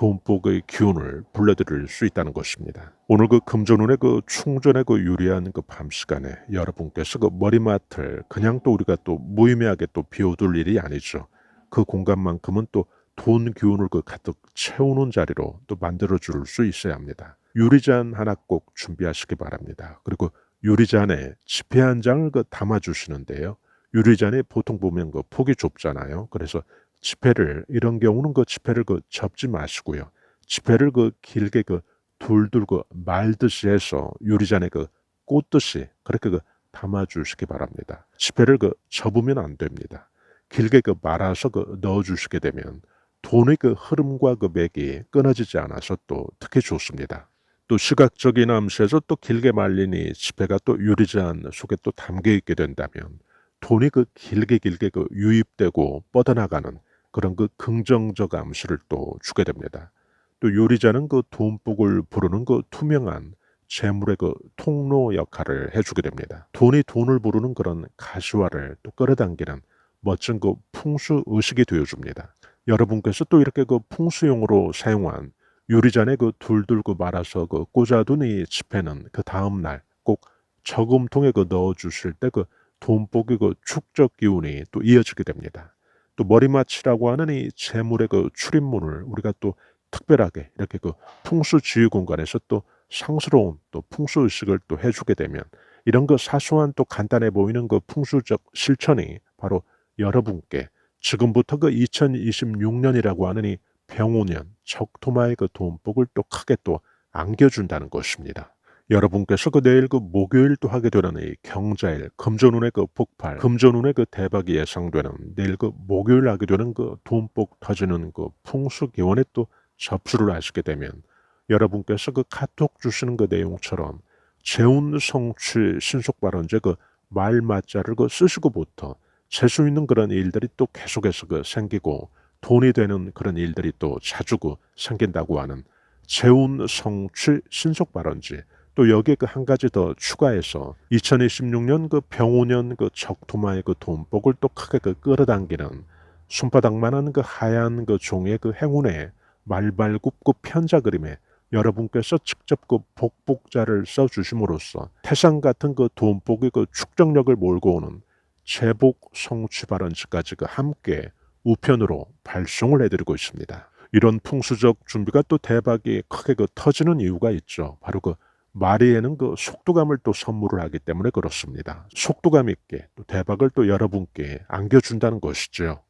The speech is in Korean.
돈복의 기운을 불러들일 수 있다는 것입니다. 오늘 그 금전운의 그 충전의 그 유리한 그 밤 시간에 여러분께서 그 머리맡을 그냥 또 우리가 또 무의미하게 또 비워둘 일이 아니죠. 그 공간만큼은 또 돈 기운을 그 가득 채우는 자리로 또 만들어 줄 수 있어야 합니다. 유리잔 하나 꼭 준비하시기 바랍니다. 그리고 유리잔에 지폐 한 장을 그 담아 주시는데요. 유리잔이 보통 보면 그 폭이 좁잖아요. 그래서 지폐를 이런 경우는 그 지폐를 그 접지 마시고요. 지폐를 그 길게 그 둘둘 그 말듯이 해서 유리잔에 그 꽂듯이 그렇게 그 담아 주시기 바랍니다. 지폐를 그 접으면 안 됩니다. 길게 그 말아서 그 넣어 주시게 되면 돈의 그 흐름과 그 맥이 끊어지지 않아서 또 특히 좋습니다. 또 시각적인 암시에서 또 길게 말리니 지폐가 또 유리잔 속에 또 담겨 있게 된다면 돈이 그 길게 길게 그 유입되고 뻗어나가는 그런 그 긍정적 암시를 또 주게 됩니다. 또 유리잔은 그 돈복을 부르는 그 투명한 재물의 그 통로 역할을 해주게 됩니다. 돈이 돈을 부르는 그런 가시화를 또 끌어당기는 멋진 그 풍수 의식이 되어줍니다. 여러분께서 또 이렇게 그 풍수용으로 사용한 유리잔에 그 둘둘 그 말아서 그 꽂아둔 이 지폐는 그 다음 날 꼭 저금통에 그 넣어 주실 때 그 돈복의 그 축적 기운이 또 이어지게 됩니다. 또 머리맡이라고 하는 이 재물의 그 출입문을 우리가 또 특별하게 이렇게 그 풍수 지휘 공간에서 또 상스러운 또 풍수 의식을 또 해주게 되면 이런 그 사소한 또 간단해 보이는 그 풍수적 실천이 바로 여러분께 지금부터 그 2026년이라고 하는 이 병오년 적토마의 그 돈복을 또 크게 또 안겨준다는 것입니다. 여러분께서 그 내일 그 목요일 또 하게 되는 이 경자일 금전운의 그 폭발, 금전운의 그 대박이 예상되는 내일 그 목요일 하게 되는 그 돈복 터지는 그 풍수 기원에 또 접수를 하시게 되면 여러분께서 그 카톡 주시는 그 내용처럼 재운 성취 신속 발언제 그 말맞자를 그 쓰시고부터 재수 있는 그런 일들이 또 계속해서 그 생기고 돈이 되는 그런 일들이 또 자주 그 생긴다고 하는 재운 성취 신속 발언지 또 여기에 그 한 가지 더 추가해서 2026년 그 병오년 그 적토마의 그 돈복을 또 크게 그 끌어당기는 손바닥만한 그 하얀 그 종이의 그 행운의 말발굽고 편자 그림에 여러분께서 직접 그 복복자를 써 주심으로써 태산 같은 그 돈복의 그 축적력을 몰고 오는 제복 성취 발언지까지 그 함께 우편으로 발송을 해드리고 있습니다. 이런 풍수적 준비가 또 대박이 크게 그 터지는 이유가 있죠. 바로 그 마리에는 그 속도감을 또 선물을 하기 때문에 그렇습니다. 속도감 있게 또 대박을 또 여러분께 안겨준다는 것이죠.